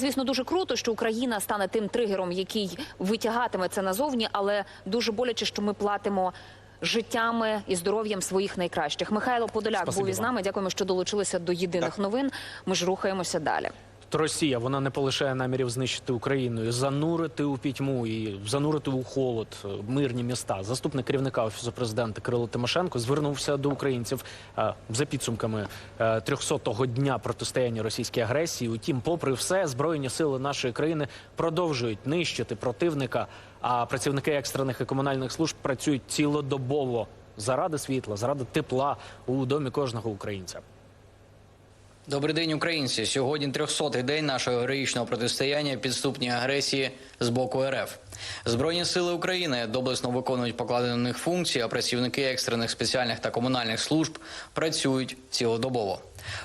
Звісно, дуже круто, що Україна стане тим тригером, який витягатиме це назовні, але дуже боляче, що ми платимо життями і здоров'ям своїх найкращих. Михайло Подоляк Спасибо був із нами. Дякуємо, що долучилися до єдиних новин. Ми ж рухаємося далі. То Росія вона не полишає намірів знищити Україну, занурити у пітьму і занурити у холод е, мирні міста. Заступник керівника офісу президента Кирило Тимошенко звернувся до українців е, за підсумками е, 300-го дня протистояння російській агресії. Утім, попри все, збройні сили нашої країни продовжують нищити противника. А працівники екстрених і комунальних служб працюють цілодобово заради світла, заради тепла у домі кожного українця. Добрий день, українці. Сьогодні 300-й день нашого героїчного протистояння підступній агресії з боку РФ. Збройні сили України доблесно виконують покладені на них функції, а працівники екстрених спеціальних та комунальних служб працюють цілодобово.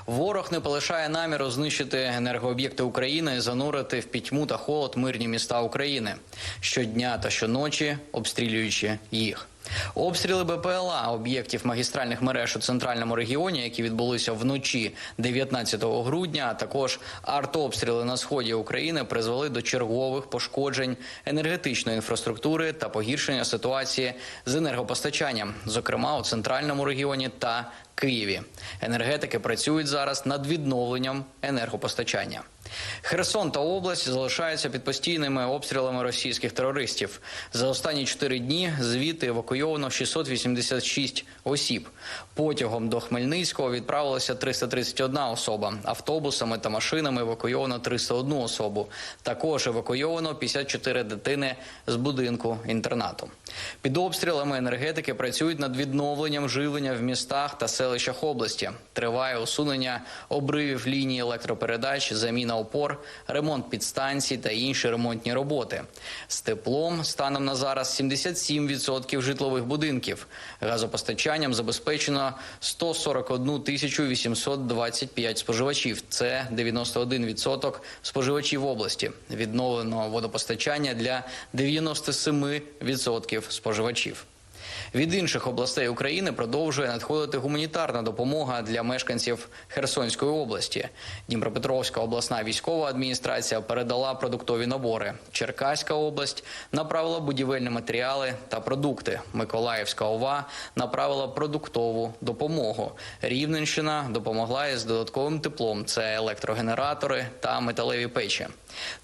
Ворог не полишає наміру знищити енергооб'єкти України і занурити в пітьму та холод мирні міста України щодня та щоночі, обстрілюючи їх. Обстріли БПЛА об'єктів магістральних мереж у центральному регіоні, які відбулися вночі 19 грудня, а також артобстріли на сході України призвели до чергових пошкоджень енергетичної інфраструктури та погіршення ситуації з енергопостачанням, зокрема у центральному регіоні та Києві. Енергетики працюють зараз над відновленням енергопостачання. Херсон та область залишаються під постійними обстрілами російських терористів. За останні чотири дні звідти евакуйовано 686 осіб. Потягом до Хмельницького відправилося 331 особа. Автобусами та машинами евакуйовано 301 особу. Також евакуйовано 54 дитини з будинку інтернату. Під обстрілами енергетики працюють над відновленням живлення в містах та селищах області. Триває усунення обривів лінії електропередач, заміна опор, ремонт підстанцій та інші ремонтні роботи. З теплом станом на зараз 77% житлових будинків. Газопостачанням забезпечено 141 тисячу 825 споживачів. Це 91% споживачів області. Відновлено водопостачання для 97% споживачів. Від інших областей України продовжує надходити гуманітарна допомога для мешканців Херсонської області. Дніпропетровська обласна військова адміністрація передала продуктові набори. Черкаська область направила будівельні матеріали та продукти. Миколаївська ОВА направила продуктову допомогу. Рівненщина допомогла із додатковим теплом. Це електрогенератори та металеві печі.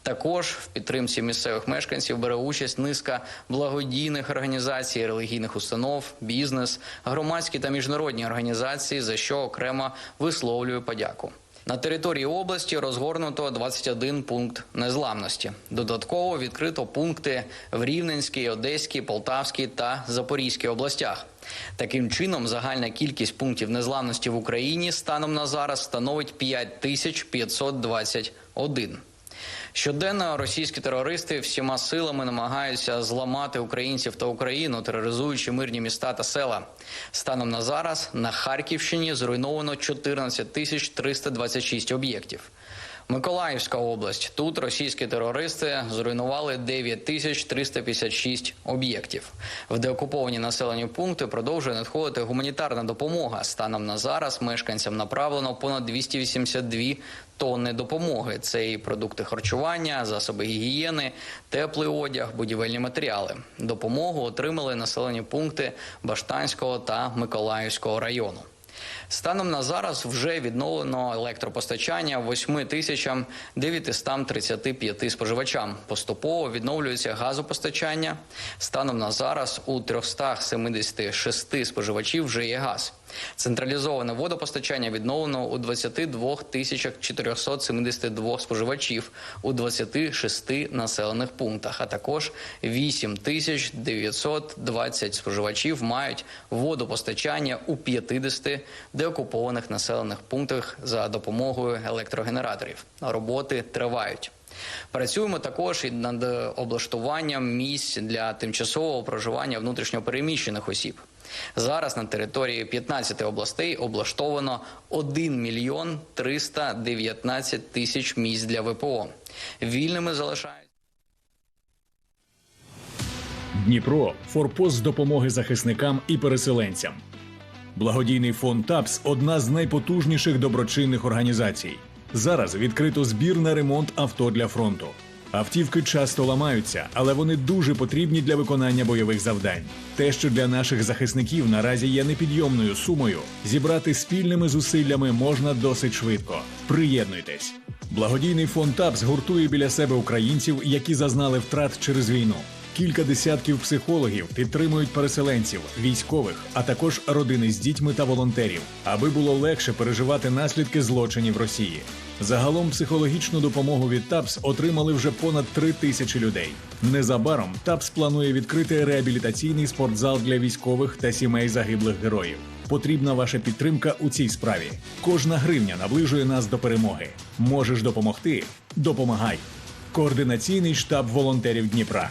Також в підтримці місцевих мешканців бере участь низка благодійних організацій, релігійних установ, бізнес, громадські та міжнародні організації, за що окремо висловлюю подяку. На території області розгорнуто 21 пункт незламності. Додатково відкрито пункти в Рівненській, Одеській, Полтавській та Запорізькій областях. Таким чином, загальна кількість пунктів незламності в Україні станом на зараз становить 5521. Щоденно російські терористи всіма силами намагаються зламати українців та Україну, тероризуючи мирні міста та села. Станом на зараз на Харківщині зруйновано 14 тисяч 326 об'єктів. Миколаївська область. Тут російські терористи зруйнували 9 тисяч 356 об'єктів. В деокуповані населені пункти продовжує надходити гуманітарна допомога. Станом на зараз мешканцям направлено понад 282 тонни допомоги. Це і продукти харчування, засоби гігієни, теплий одяг, будівельні матеріали. Допомогу отримали населені пункти Баштанського та Миколаївського району. Станом на зараз вже відновлено електропостачання 8 тисячам 935 споживачам. Поступово відновлюється газопостачання. Станом на зараз у 376 споживачів вже є газ. Централізоване водопостачання відновлено у 22 тисячах 472 споживачів у 26 населених пунктах, а також 8 тисяч 920 споживачів мають водопостачання у 50 деокупованих населених пунктах за допомогою електрогенераторів. Роботи тривають. Працюємо також і над облаштуванням місць для тимчасового проживання внутрішньопереміщених осіб. Зараз на території 15 областей облаштовано 1 мільйон 319 тисяч місць для ВПО. Вільними залишаються. Дніпро форпост допомоги захисникам і переселенцям. Благодійний фонд ТАПС одна з найпотужніших доброчинних організацій. Зараз відкрито збір на ремонт авто для фронту. Автівки часто ламаються, але вони дуже потрібні для виконання бойових завдань. Те, що для наших захисників наразі є непідйомною сумою, зібрати спільними зусиллями можна досить швидко. Приєднуйтесь. Благодійний фонд ТАПС гуртує біля себе українців, які зазнали втрат через війну. Кілька десятків психологів підтримують переселенців, військових, а також родини з дітьми та волонтерів, аби було легше переживати наслідки злочинів Росії. Загалом психологічну допомогу від ТАПС отримали вже понад три тисячі людей. Незабаром ТАПС планує відкрити реабілітаційний спортзал для військових та сімей загиблих героїв. Потрібна ваша підтримка у цій справі. Кожна гривня наближує нас до перемоги. Можеш допомогти? Допомагай. Координаційний штаб волонтерів Дніпра.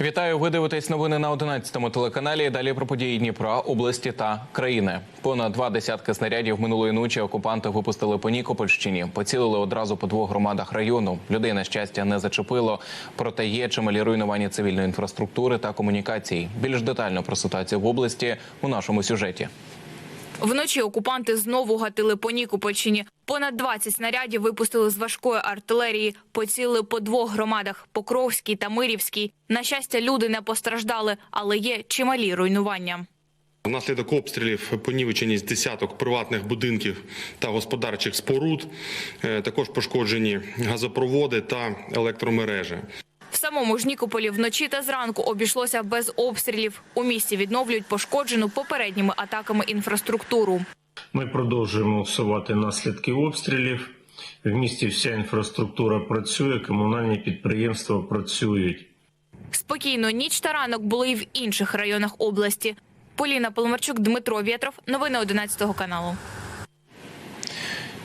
Вітаю, ви дивитесь новини на 11-му телеканалі. Далі про події Дніпра, області та країни. Понад два десятки снарядів минулої ночі окупанти випустили по Нікопольщині. Поцілили одразу по двох громадах району. Людей на щастя не зачепило. Проте є чималі руйнування цивільної інфраструктури та комунікацій. Більш детально про ситуацію в області у нашому сюжеті. Вночі окупанти знову гатили по Нікопольщині. Понад 20 снарядів випустили з важкої артилерії. Поцілили по двох громадах – Покровській та Мирівській. На щастя, люди не постраждали, але є чималі руйнування. Внаслідок обстрілів понівечені з десяток приватних будинків та господарчих споруд. Е, Також пошкоджені газопроводи та електромережі. Самому ж Нікополі вночі та зранку обійшлося без обстрілів. У місті відновлюють пошкоджену попередніми атаками інфраструктуру. Ми продовжуємо усувати наслідки обстрілів. В місті вся інфраструктура працює, комунальні підприємства працюють. Спокійно ніч та ранок були і в інших районах області. Поліна Поломарчук, Дмитро Вєтров. Новини 11 каналу.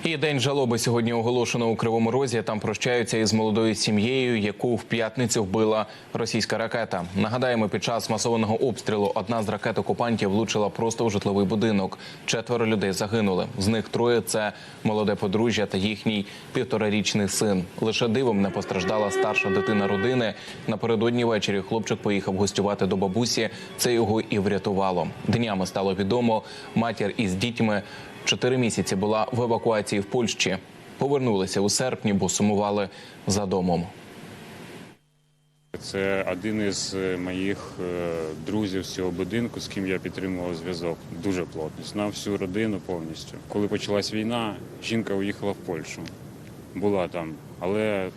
І день жалоби сьогодні оголошено у Кривому Розі. Там прощаються із молодою сім'єю, яку в п'ятницю вбила російська ракета. Нагадаємо, під час масованого обстрілу одна з ракет окупантів влучила просто у житловий будинок. Четверо людей загинули. З них троє це молоде подружжя та їхній півторарічний син. Лише дивом не постраждала старша дитина родини. Напередодні ввечері хлопчик поїхав гостювати до бабусі. Це його і врятувало. Днями стало відомо. Матір із дітьми чотири місяці була в евакуації в Польщі. Повернулися у серпні, бо сумували за домом. Це один із е, моїх е, друзів з цього будинку, з ким я підтримував зв'язок дуже плотно. Знав всю родину повністю. Коли почалась війна, жінка уїхала в Польщу. Була там, але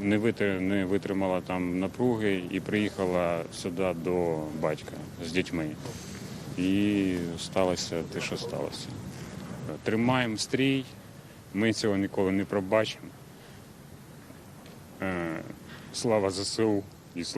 не не витримала там напруги і приїхала сюди до батька з дітьми. І сталося те, що сталося. Тримаємо стрій, ми цього ніколи не пробачимо. Е, Слава ЗСУ і слава